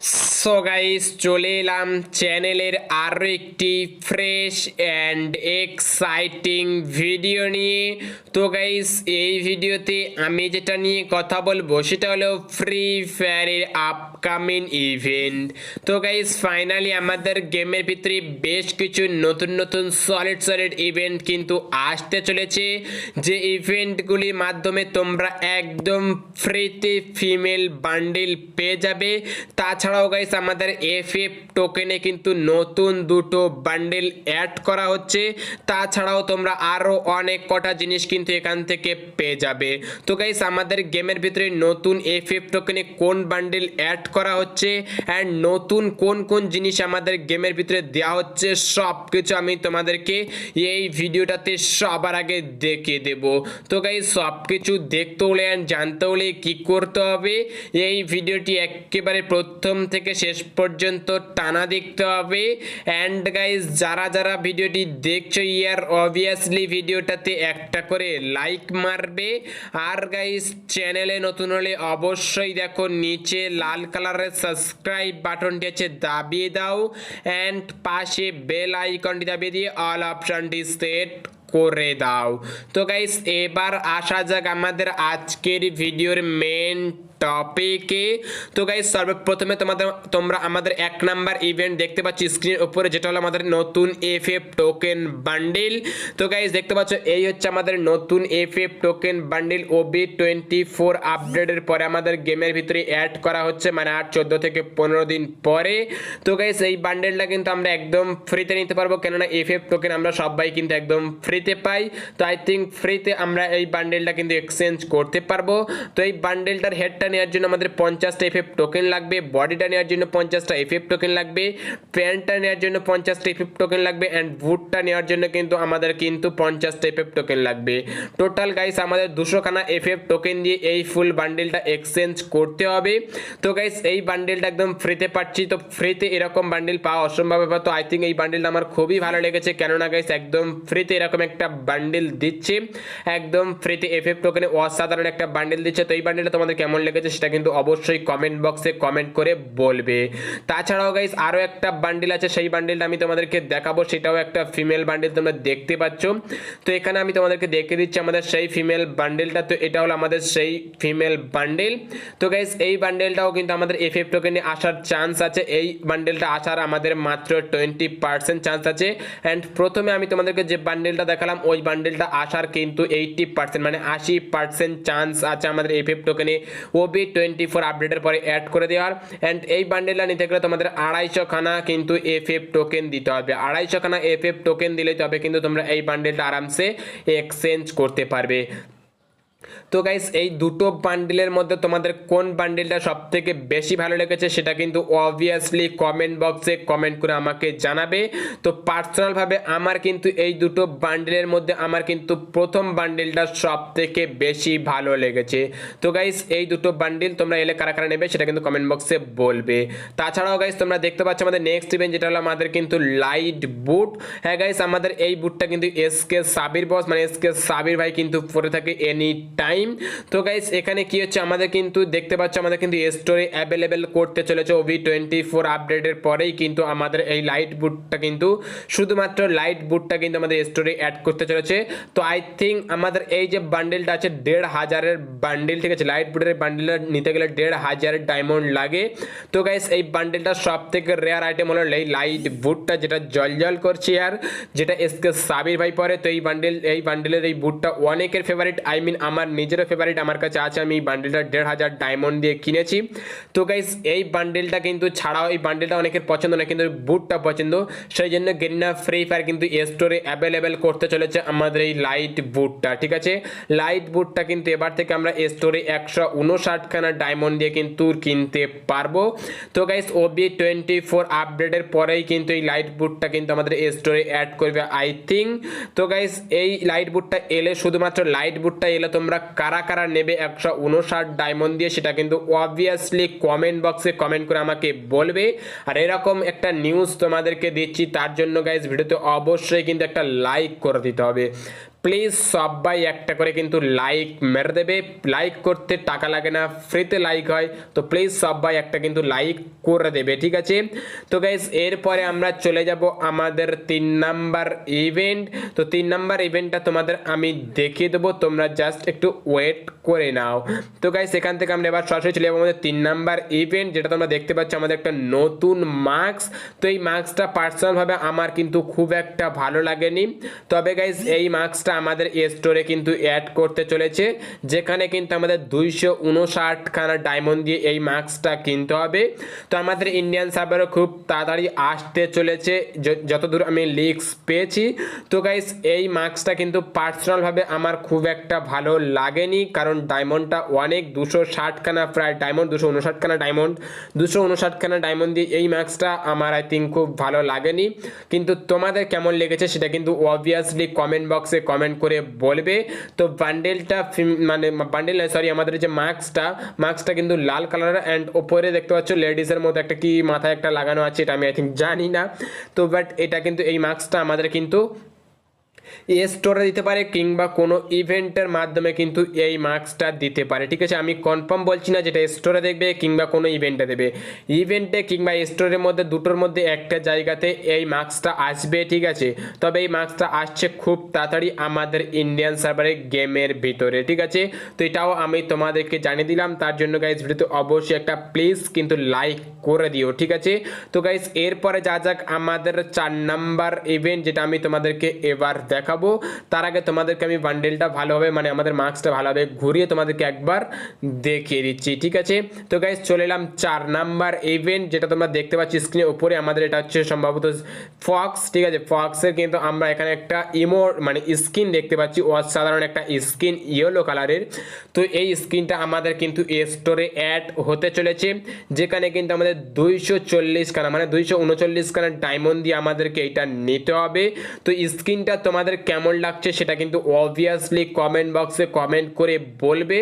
So guys চলে এলাম চ্যানেলের আরও একটি ফ্রেশ অ্যান্ড এক্সাইটিং ভিডিও নিয়ে। তো গাইস এই ভিডিওতে আমি যেটা নিয়ে কথা বলব, সেটা হলো ফ্রি ফায়ারের আপকামিং ইভেন্ট তো গাইস ফাইনালি আমাদের গেমের ভিতরে বেশ কিছু নতুন নতুন সলিড সলিড ইভেন্ট কিন্তু আসতে চলেছে। যে ইভেন্টগুলির মাধ্যমে তোমরা একদম ফ্রিতে ফিমেল বান্ডিল পেয়ে যাবে। তাছাড়াও গাইস আমাদের এফ এফ টোকেনে কিন্তু নতুন দুটো বান্ডিল অ্যাড করা হচ্ছে। তাছাড়াও তোমরা আরও অনেক কটা জিনিস কিন্তু এখান থেকে পেয়ে যাবে। তো গাইস আমাদের গেমের ভিতরে নতুন এফ এফ টোকেনে কোন বান্ডিল অ্যাড করা হচ্ছে অ্যান্ড নতুন কোন কোন জিনিস আমাদের গেমের ভিতরে দেওয়া হচ্ছে সব কিছু আমি তোমাদেরকে এই ভিডিওটাতে সবার আগে দেখিয়ে দেব। তো গাইস সব কিছু দেখতে হলে অ্যান্ড জানতে হলে কি করতে হবে? এই ভিডিওটি একেবারে প্রথম থেকে শেষ পর্যন্ত টানা দেখতে হবে। অ্যান্ড গাইস যারা যারা ভিডিওটি দেখছ, ইয়ার অবভিয়াসলি ভিডিওটাতে একটা করে লাইক মারবে। আর গাইস চ্যানেলে নতুন হলে অবশ্যই দেখো, নিচে লাল কালারের সাবস্ক্রাইব বাটনটি আছে দাবিয়ে দাও অ্যান্ড পাশে বেল আইকনটি দাবিয়ে দিয়ে অল অপশনটি সেট করে দাও। তো গাইস এবার আসা যাক আমাদের আজকের ভিডিওর মেন টপিকে তো গাইস সর্বপ্রথমে তোমাদের, তোমরা আমাদের এক নাম্বার ইভেন্ট দেখতে পাচ্ছ স্ক্রিনের উপরে, যেটা হলো আমাদের নতুন এফ এফ টোকেন বান্ডিল তো গাইস দেখতে পাচ্ছ, এই হচ্ছে আমাদের নতুন F F token bundle OB twenty four আপডেটের পরে আমাদের গেমের ভিতরে অ্যাড করা হচ্ছে মানে আর চোদ্দ থেকে পনেরো দিন পরে। তো গাইস এই বান্ডেলটা কিন্তু আমরা একদম ফ্রিতে নিতে পারব, কেননা এফ এফ টোকেন আমরা সবাই কিন্তু একদম ফ্রিতে পাই। তো আই থিঙ্ক ফ্রিতে আমরা এই বান্ডেলটা কিন্তু এক্সচেঞ্জ করতে পারব। তো এই বান্ডেলটার হেডটা নেওয়ার জন্য আমাদের পঞ্চাশটা এফ এফ টোকেন লাগবে বডিটা নেওয়ার জন্য পঞ্চাশটা এফ এফ টোকেন লাগবে প্যান্টটা নেওয়ার জন্য পঞ্চাশটা এফ এফ টোকেন লাগবে অ্যান্ড বুটটা নেওয়ার জন্য কিন্তু আমাদের কিন্তু পঞ্চাশটা এফ এফ টোকেন লাগবে। টোটাল গাইস আমাদের দুশোখানা এফ এফ টোকেন দিয়ে এই ফুল বান্ডেলটা এক্সচেঞ্জ করতে হবে। তো গাইস এই বান্ডেলটা একদম ফ্রিতে পাচ্ছি। তো ফ্রিতে এরকম বান্ডেল পাওয়া অসম্ভব ব্যাপার। তো আই থিঙ্ক এই বান্ডেলটা আমার খুবই ভালো লেগেছে। কেননা গাইস একদম ফ্রিতে এরকম একটা বান্ডেল দিচ্ছে। একদম ফ্রিতে এফ এফ টোকেনে অসাধারণ একটা বান্ডেল দিচ্ছে। তো এই বান্ডেলটা তোমাদের কেমন লেগেছে সেটা কিন্তু অবশ্যই কমেন্ট বক্সে কমেন্ট করে বলবে। তাছাড়াও গাইস আরও একটা বান্ডিল আছে, সেই বান্ডিলটা আমি তোমাদেরকে দেখাবো, সেটাও একটা ফিমেল বান্ডিল তোমরা দেখতে পাচ্ছ। তো এখানে আমি তোমাদেরকে দেখে দিচ্ছি আমাদের সেই ফিমেল বান্ডিলটা তো এটা হলো আমাদের সেই ফিমেল বান্ডিল তো গাইস এই বান্ডেলটাও কিন্তু আমাদের এফ এফ টোকেনে আসার চান্স আছে, এই বান্ডেলটা আসার আমাদের মাত্র টোয়েন্টি পার্সেন্ট চান্স আছে। অ্যান্ড প্রথমে আমি তোমাদেরকে যে বান্ডেলটা দেখালাম, ওই বান্ডেলটা আসার কিন্তু এইটটি পার্সেন্ট মানে আশি পার্সেন্ট চান্স আছে আমাদের এফ এফ টোকেনে ওবি টোয়েন্টি ফোর আপডেটের পরে অ্যাড করে দেওয়ার। অ্যান্ড এই বান্ডেলটা নিতে গেলে তোমাদের আড়াইশো খানা কিন্তু এফ এফ টোকেন দিতে হবে। আড়াইশো খানা এফ এফ টোকেন দিলে তবে কিন্তু তোমরা এই বান্ডেলটা আরামসে এক্সচেঞ্জ করতে পারবে। তো গাইস এই দুটো বান্ডেলের মধ্যে তোমাদের কোন বান্ডেলটা সব থেকে বেশি ভালো লেগেছে সেটা কিন্তু অবভিয়াসলি কমেন্ট বক্সে কমেন্ট করে আমাকে জানাবে। তো পার্সোনালভাবে আমার কিন্তু এই দুটো বান্ডেলের মধ্যে আমার কিন্তু প্রথম বান্ডেলটা সব থেকে বেশি ভালো লেগেছে। তো গাইস এই দুটো বান্ডেল তোমরা এলে কারা কারা নেবে সেটা কিন্তু কমেন্ট বক্সে বলবে। তাছাড়াও গাইস তোমরা দেখতে পাচ্ছ আমাদের নেক্সট ইভেন্ট যেটা হলো আমাদের কিন্তু লাইট বুট হ্যাঁ গাইস আমাদের এই বুটটা কিন্তু এসকে সাবির বস মানে এসকে সাবির ভাই কিন্তু পরে থাকে এনি টাইম তো গাইস এখানে কি হচ্ছে? আমাদের কিন্তু দেখতে পাচ্ছ, আমাদের কিন্তু স্টোরে অ্যাভেলেবেল করতে চলেছে ওভি টোয়েন্টি ফোর আপডেটের পরেই। কিন্তু আমাদের এই লাইট বুটটা কিন্তু, শুধুমাত্র লাইট বুটটা কিন্তু আমাদের স্টোরে অ্যাড করতে চলেছে। তো আই থিঙ্ক আমাদের এই যে বান্ডেলটা আছে, দেড় হাজারের বান্ডেল ঠিক আছে? লাইট বুটের বান্ডেলটা নিতে গেলে দেড় হাজারের ডায়মন্ড লাগে। তো গাইস এই বান্ডেলটা সব থেকে রেয়ার আইটেম হলো এই লাইট বুটটা যেটা জল জল করছে আর যেটা এসকে সাবির ভাই পরে। তো এই বান্ডেল এই বান্ডেলের এই বুটটা অনেকের ফেভারিট আই মিন আমার নিজেরও ফেভারিট আমার কাছে আছে। আমি এই বান্ডেলটা দেড় হাজার ডায়মন্ড দিয়ে কিনেছি। তো গাইস এই বান্ডেলটা কিন্তু ছাড়াও এই বান্ডেলটা অনেকের পছন্দ না, কিন্তু বুটটা পছন্দ। সেই জন্য গেন্না ফ্রি ফায়ার কিন্তু স্টোরে অ্যাভেলেবেল করতে চলেছে আমাদের এই লাইট বুটটা ঠিক আছে? লাইট বুটটা কিন্তু এবার থেকে আমরা স্টোরে একশো উনষাটখানা ডায়মন্ড দিয়ে কিন্তু কিনতে পারব। তো গাইস ওবি টোয়েন্টি ফোর আপডেটের পরেই কিন্তু এই লাইট বুটটা কিন্তু আমাদের স্টোরে অ্যাড করবে আই থিঙ্ক তো গাইস এই লাইট বুটটা এলে শুধুমাত্র লাইট বুটটা এলে তোমরা কারা কারা নেবে একশো উনষাট ডায়মন্ড দিয়ে, সেটা কিন্তু অবভিয়াসলি কমেন্ট বক্সে কমেন্ট করে আমাকে বলবে। আর এরকম একটা নিউজ তোমাদেরকে দিচ্ছি, তার জন্য গাইজ ভিডিওতে অবশ্যই কিন্তু একটা লাইক করে দিতে হবে। প্লিজ সবাই একটা করে কিন্তু লাইক মেরে দেবে। লাইক করতে টাকা লাগে না, ফ্রিতে লাইক হয়। তো প্লিজ সবাই একটা কিন্তু লাইক করে দেবে, ঠিক আছে? তো গাইজ এরপরে আমরা চলে যাব আমাদের তিন নাম্বার ইভেন্ট তো তিন নাম্বার ইভেন্টটা তোমাদের আমি দেখিয়ে দেবো, তোমরা জাস্ট একটু ওয়েট করে নাও। তো গাইজ এখান থেকে আমরা এবার সরাসরি চলে যাব আমাদের তিন নাম্বার ইভেন্ট যেটা তোমরা দেখতে পাচ্ছ আমাদের একটা নতুন মার্কস তো এই মার্কসটা পার্সোনালভাবে আমার কিন্তু খুব একটা ভালো লাগেনি। তবে গাইজ এই মার্কসটা আমাদের স্টোরে কিন্তু অ্যাড করতে চলেছে। যেখানে কিন্তু আমাদের দুইশো উনষাটখানা ডায়মন্ড দিয়ে এই মার্কসটা কিনতে হবে। তো আমাদের ইন্ডিয়ান সার্ভারও খুব তাড়াতাড়ি আসতে চলেছে। যতদূর আমি লিক্স পেয়েছি। তো গাইস এই মার্কসটা কিন্তু পার্সোনালভাবে আমার খুব একটা ভালো লাগেনি। কারণ ডায়মন্ডটা অনেক, দুশো ষাটখানা প্রায় ডায়মন্ড দুশো উনষাটখানা ডায়মন্ড দুশো উনষাটখানা ডায়মন্ড দিয়ে এই মার্কসটা আমার আই থিঙ্ক খুব ভালো লাগেনি। কিন্তু তোমাদের কেমন লেগেছে সেটা কিন্তু অবভিয়াসলি কমেন্ট বক্সে কমেন্ট করে বলবে। তো বান্ডেলটা মানে বান্ডেল সরি আমাদের যে মাস্কটা মাস্কটা কিন্তু লাল কালার অ্যান্ড ওপরে দেখতে পাচ্ছ লেডিসের মধ্যে একটা কি মাথায় একটা লাগানো আছে, এটা আমি আই থিঙ্ক জানি না। তো বাট এটা কিন্তু এই মাস্কটা আমাদের কিন্তু স্টোরে দিতে পারে কিংবা কোনো ইভেন্টের মাধ্যমে কিন্তু এই মার্কসটা দিতে পারে। ঠিক আছে? আমি কনফার্ম বলছি না যেটা স্টোরে দেখবে কিংবা কোনো ইভেন্টে দেবে। ইভেন্টে কিংবা স্টোরের মধ্যে, দুটোর মধ্যে একটা জায়গাতে এই মার্কসটা আসবে, ঠিক আছে? তবে এই মার্কসটা আসছে খুব তাড়াতাড়ি আমাদের ইন্ডিয়ান সার্ভারের গেমের ভিতরে, ঠিক আছে? তো এটাও আমি তোমাদেরকে জানিয়ে দিলাম। তার জন্য গাইজ ভিডিওতে অবশ্যই একটা প্লিজ কিন্তু লাইক করে দিও, ঠিক আছে? তো গাইজ এরপরে যা যাক আমাদের চার নাম্বার ইভেন্ট যেটা আমি তোমাদেরকে এবার দেখাবো। তার আগে তোমাদেরকে আমি বান্ডেলটা ভালোভাবে মানে আমাদের মার্কসটা ভালোভাবে ঘুরিয়ে তোমাদেরকে একবার দেখিয়ে দিচ্ছি, ঠিক আছে? তো গাইজ চলে এলাম চার নাম্বার ইভেন্ট যেটা তোমরা দেখতে পাচ্ছি স্ক্রিনের উপরে। আমাদের এটা হচ্ছে সম্ভবত ফক্স ঠিক আছে? ফক্সের কিন্তু আমরা এখানে একটা ইমো মানে স্কিন দেখতে পাচ্ছি। অসাধারণ একটা স্কিন ইয়েলো কালারের তো এই স্কিনটা আমাদের কিন্তু স্টোরে অ্যাড হতে চলেছে, যেখানে কিন্তু আমাদের দুইশো চল্লিশ খানা মানে দুইশো উনচল্লিশ খানা ডায়মন্ড দিয়ে আমাদেরকে এটা নিতে হবে। তো স্কিনটা তোমাদের কেমন লাগছে সেটা কিন্তু অবভিয়াসলি কমেন্ট বক্সে কমেন্ট করে বলবে।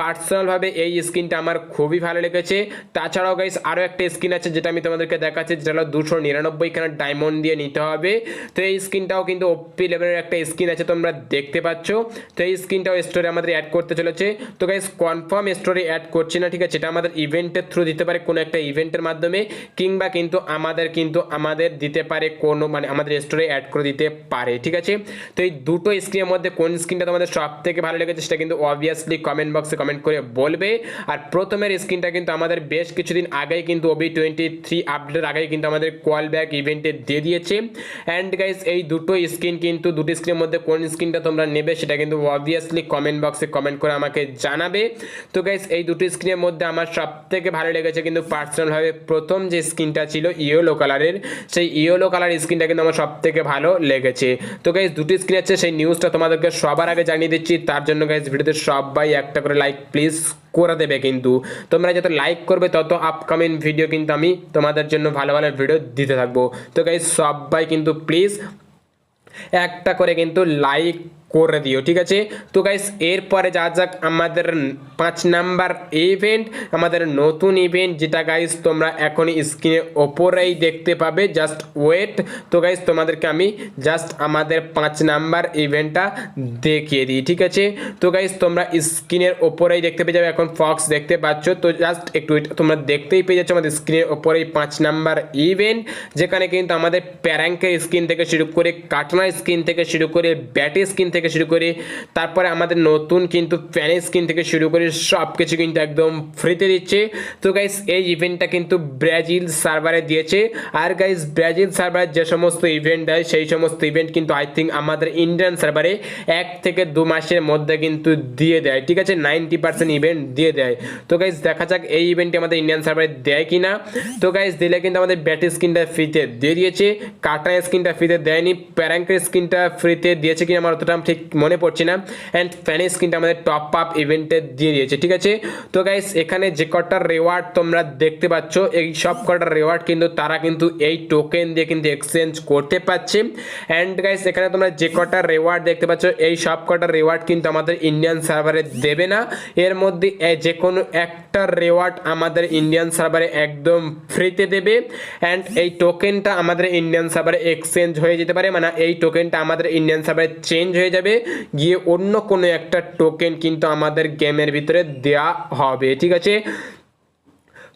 পার্সোনালভাবে এই স্কিনটা আমার খুবই ভালো লেগেছে। তাছাড়াও গাইস আরও একটা স্কিন আছে যেটা আমি তোমাদেরকে দেখাচ্ছি, যেটা হলো দুশো নিরানব্বই খানা ডায়মন্ড দিয়ে নিতে হবে। তো এই স্কিনটাও কিন্তু ওপি লেভেলের একটা স্কিন আছে, তোমরা দেখতে পাচ্ছ। তো এই স্কিনটাও স্টোরে আমাদের অ্যাড করতে চলেছে। তো গাইস কনফার্ম স্টোরে অ্যাড করছি না, ঠিক আছে? এটা আমাদের ইভেন্টের থ্রু দিতে পারে কোনো একটা ইভেন্টের মাধ্যমে, কিংবা কিন্তু আমাদের কিন্তু আমাদের দিতে পারে কোনো মানে আমাদের স্টোরে অ্যাড করে দিতে পারে, ঠিক আছে? তো এই দুটো স্ক্রিনের মধ্যে কোন স্ক্রিনটা তোমাদের সব থেকে ভালো লেগেছে সেটা কিন্তু অবভিয়াসলি কমেন্ট বক্সে কমেন্ট করে বলবে। আর প্রথমের স্ক্রিনটা কিন্তু আমাদের বেশ কিছুদিন আগেই কিন্তু ওবি টোয়েন্টি থ্রি আপডেটের আগেই কিন্তু আমাদের কল ব্যাক ইভেন্টে দিয়ে দিয়েছে। অ্যান্ড গাইস এই দুটো স্ক্রিন কিন্তু, দুটো স্ক্রিনের মধ্যে কোন স্ক্রিনটা তোমরা নেবে সেটা কিন্তু অবভিয়াসলি কমেন্ট বক্সে কমেন্ট করে আমাকে জানাবে। তো গাইস এই দুটো স্ক্রিনের মধ্যে আমার সব থেকে ভালো লেগেছে কিন্তু পার্সোনালভাবে প্রথম যে স্ক্রিনটা ছিল ইয়েলো কালারের সেই ইয়েলো কালার স্ক্রিনটা কিন্তু আমার সব থেকে ভালো লেগেছে। তো গাইস দুটো স্ক্রিন আছে, সেই নিউজটা তোমাদেরকে সবার আগে জানিয়ে দিচ্ছি। তার জন্য গাইস ভিডিওতে সবাই একটা করে লাইক প্লিজ করে দেবে কিন্তু। তোমরা যত লাইক করবে, তত আপকামিং ভিডিও কিন্তু আমি তোমাদের জন্য ভালো ভালো ভিডিও দিতে থাকব। তো গাইস সবাই কিন্তু প্লিজ একটা করে কিন্তু লাইক করে দিও, ঠিক আছে? তো গাইস এরপরে যা যাক, আমাদের পাঁচ নাম্বার ইভেন্ট আমাদের নতুন ইভেন্ট যেটা গাইস তোমরা এখনই স্ক্রিনের ওপরেই দেখতে পাবে জাস্ট ওয়েট তো গাইস তোমাদেরকে আমি জাস্ট আমাদের পাঁচ নাম্বার ইভেন্টটা দেখিয়ে দিই, ঠিক আছে? তো গাইস তোমরা স্ক্রিনের ওপরেই দেখতে পেয়ে যাবে, এখন ফক্স দেখতে পাচ্ছ। তো জাস্ট একটু তোমরা দেখতেই পেয়ে যাচ্ছ আমাদের স্ক্রিনের ওপরেই পাঁচ নাম্বার ইভেন্ট যেখানে কিন্তু আমাদের প্যারাঙ্কের স্ক্রিন থেকে শুরু করে কাটনার স্ক্রিন থেকে শুরু করে ব্যাটের স্ক্রিন থেকে শুরু করে, তারপরে আমাদের নতুন কিন্তু প্যানের স্ক্রিন থেকে শুরু করে সব কিছু কিন্তু একদম ফ্রিতে দিচ্ছে। তো গাইস এই ইভেন্টটা কিন্তু ব্রাজিল সার্ভারে দিয়েছে। আর গাইস ব্রাজিল সার্ভারে যে সমস্ত ইভেন্ট দেয়, সেই সমস্ত ইভেন্ট কিন্তু আই থিঙ্ক আমাদের ইন্ডিয়ান সার্ভারে এক থেকে দু মাসের মধ্যে কিন্তু দিয়ে দেয়। ঠিক আছে? নাইনটি পার্সেন্ট ইভেন্ট দিয়ে দেয়। তো গাইস দেখা যাক এই ইভেন্টটি আমাদের ইন্ডিয়ান সার্ভারে দেয় কি না তো গাইস দিলে কিন্তু আমাদের ব্যাটারি স্ক্রিনটা ফ্রিতে দিয়ে দিয়েছে। কাটা স্ক্রিনটা ফ্রিতে দেয়নি। প্যারাঙ্কের স্ক্রিনটা ফ্রিতে দিয়েছে কিনা আমার অতটা ঠিক মনে পড়ছে না। অ্যান্ড ফ্যানের স্ক্রিনটা আমাদের টপ আপ ইভেন্টে দিয়ে দিয়েছে, ঠিক আছে? তো গাইস এখানে যে কটার রেওয়ার্ড তোমরা দেখতে পাচ্ছ, এই সব কটার রেওয়ার্ড কিন্তু তারা কিন্তু এই টোকেন দিয়ে কিন্তু এক্সচেঞ্জ করতে পারছে। অ্যান্ড গাইস এখানে তোমরা যে কটা রেওয়ার্ড দেখতে পাচ্ছ, এই সব কটা রেওয়ার্ড কিন্তু আমাদের ইন্ডিয়ান সার্ভারে দেবে না। এর মধ্যে যে কোনো একটা রেওয়ার্ড আমাদের ইন্ডিয়ান সার্ভারে একদম ফ্রিতে দেবে। অ্যান্ড এই টোকেনটা আমাদের ইন্ডিয়ান সার্ভারে এক্সচেঞ্জ হয়ে যেতে পারে মানে এই টোকেনটা আমাদের ইন্ডিয়ান সার্ভারে চেঞ্জ হয়ে যাবে। যাবে গিয়ে অন্য কোনো একটা টোকেন কিন্তু আমাদের গেমের ভিতরে দেয়া হবে। ঠিক আছে?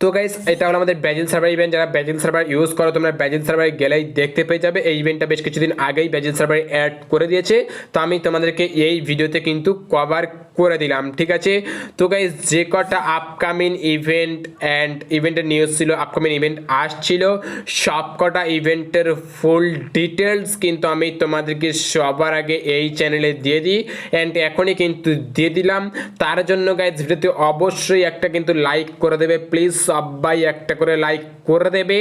তো গাইস এটা হলো আমাদের ব্যাজিল সার্ভার ইভেন্ট যারা ব্যাজিল সার্ভার ইউজ করো, তোমরা ব্যাজিল সার্ভারে গেলেই দেখতে পেয়ে যাবে। এই ইভেন্টটা বেশ কিছুদিন আগেই ব্যাজিল সার্ভারে অ্যাড করে দিয়েছে। তো আমি তোমাদেরকে এই ভিডিওতে কিন্তু কভার করে দিলাম, ঠিক আছে? তো গাইস যে কটা আপকামিং ইভেন্ট অ্যান্ড ইভেন্টের নিউজ ছিল আপকামিং ইভেন্ট আসছিল, সব কটা ইভেন্টের ফুল ডিটেলস কিন্তু আমি তোমাদেরকে সবার আগে এই চ্যানেলে দিয়ে দিই। অ্যান্ড এখনই কিন্তু দিয়ে দিলাম। তার জন্য গাইজ ভিডিওতে অবশ্যই একটা কিন্তু লাইক করে দেবে। প্লিজ সবাই একটা করে লাইক করে দেবে।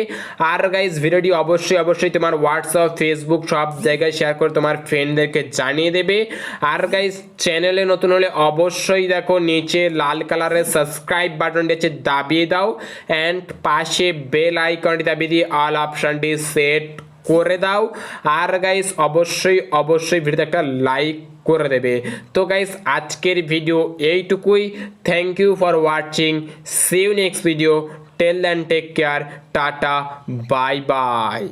আর গাইজ ভিডিওটি অবশ্যই অবশ্যই তোমার হোয়াটসঅ্যাপ ফেসবুক সব জায়গায় শেয়ার করে তোমার ফ্রেন্ডদেরকে জানিয়ে দেবে। আর গাইজ চ্যানেলে নতুন হলে অবশ্যই দেখো, নিচে লাল কালারের সাবস্ক্রাইব বাটনটি আছে, দাবিয়ে দাও। অ্যান্ড পাশে বেল আইকনটি দাবিয়ে দিয়ে অল অপশনটি সেট করে দাও। আর গাইস অবশ্যই অবশ্যই ভিডিওতে একটা লাইক করে দেবে। তো গাইস আজকের ভিডিও এইটুকুই। Thank you for watching see you next video tell and take care tata bye bye